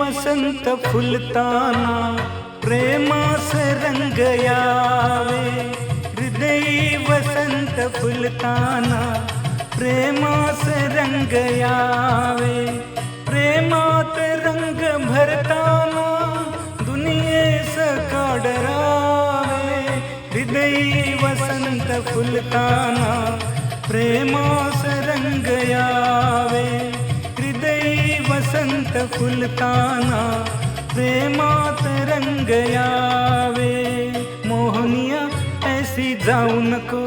वसंत फुलताना से रंग यावे। हृदय वसंत फुलताना, प्रेमा से रंग यावे। प्रेमात रंग भरताना दुनियेस काडरावे हृदय वसंत फुलताना प्रेमास वसंत फुलताना प्रेमात रंग यावे मोहनिया, ऐसी जाऊ नको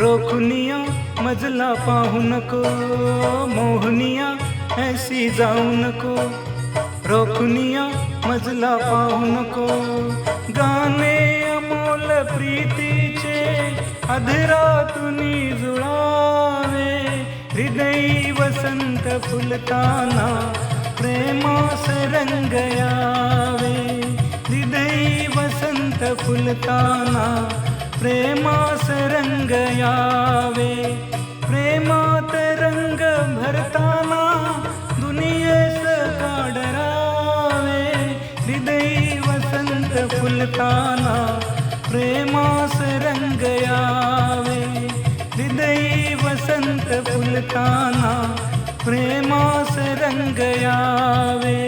रोखनिया मजला पाहू नको। मोहनिया, ऐसी जाऊ नको रोखनिया मजला पाहू नको। गाणे अमोल प्रीतीचे अधरातुनी जुळावे हृदयी वसंत फुलताना रंग हृदयी वसंत फुलताना प्रेमास रंग यावे प्रेमात रंग भरताना दुनियेस काडरावे हृदय वसंत फुलताना प्रेमास रंग यावे हृदयी वसंत फुलताना प्रेमास रंग यावे